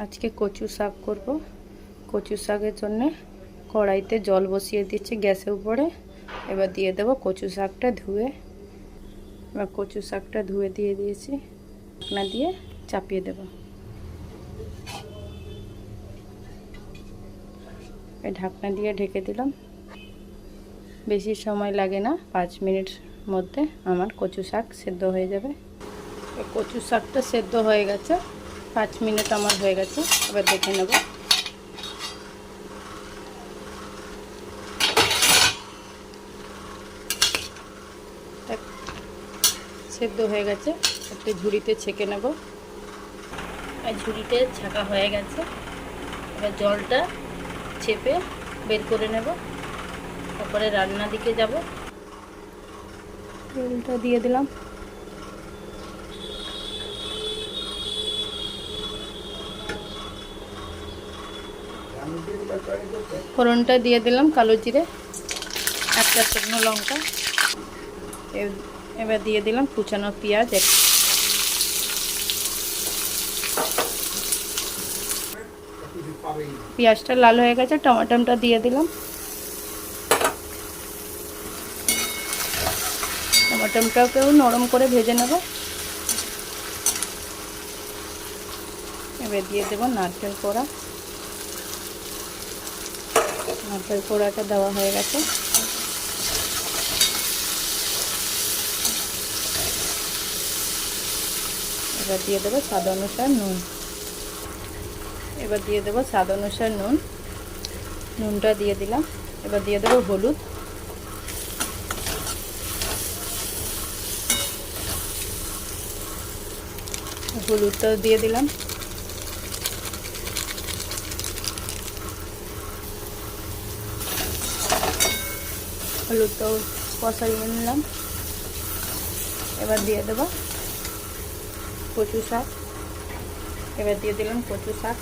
আজকে কচু শাক করব। কচু শাকের জন্যে কড়াইতে জল বসিয়ে দিচ্ছি গ্যাসের উপরে। এবার দিয়ে দেব কচু শাকটা ধুয়ে। এবার কচু শাকটা ধুয়ে দিয়ে দিয়েছি। ঢাকনা দিয়ে চাপিয়ে দেব। ঢাকনা দিয়ে ঢেকে দিলাম। বেশি সময় লাগে না, পাঁচ মিনিট মধ্যে আমার কচু শাক সেদ্ধ হয়ে যাবে। কচু শাকটা সেদ্ধ হয়ে গেছে। পাঁচ মিনিট আমার হয়ে গেছে, এবার দেখে নেব। সেদ্ধ হয়ে গেছে, একটু ঝুড়িতে ছেঁকে নেব। আর ঝুড়িতে ছাঁকা হয়ে গেছে, এবার জলটা চেপে বের করে নেব। তারপরে রান্না দিকে যাব। তেলটা দিয়ে দিলাম। ফোড়নটা দিয়ে দিলাম কালো জিরে, একটা শুকনো লঙ্কা। এবার দিয়ে দিলাম কুচানো পেঁয়াজ। পেঁয়াজটা লাল হয়ে গেছে, টমাটমটা দিয়ে দিলাম। টমাটমটাকেও নরম করে ভেজে নেব। এবার দিয়ে দেবো নারকেল কোড়া। নারকেল কোড়াটা দেওয়া হয়ে গেছে। এবার দিয়ে দেবো স্বাদ অনুসার নুন। এবার দিয়ে দেবো স্বাদ অনুসার নুন। নুনটা দিয়ে দিলাম। এবার দিয়ে দেবো হলুদ। হলুদটাও দিয়ে দিলাম। হলুদটাও কষাইয়ে নিলাম। এবার দিয়ে দেবো কচু শাক। এবার দিয়ে দিলাম কচু শাক।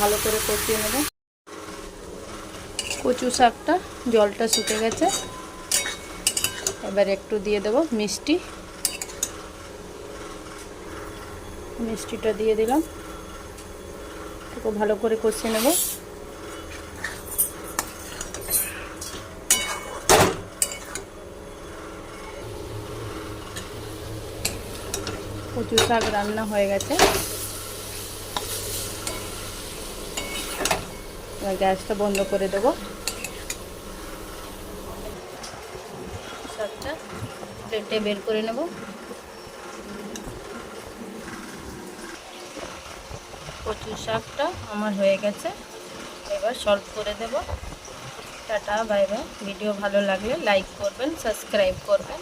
ভালো করে কষিয়ে নেব। কচু শাকটা জলটা শুকে গেছে। এবার একটু দিয়ে দেব মিষ্টি। মিষ্টিটা দিয়ে দিলাম। একটু ভালো করে কষিয়ে নেব। কচু শাক রান্না হয়ে গেছে। গ্যাসটা বন্ধ করে দেবো শাকটা প্লেটে বের করে নেব। কচু শাকটা আমার হয়ে গেছে। এবার সলভ করে দেব। Tata, bye bye. ভিডিও ভালো লাগলে লাইক করবেন, সাবস্ক্রাইব করবেন।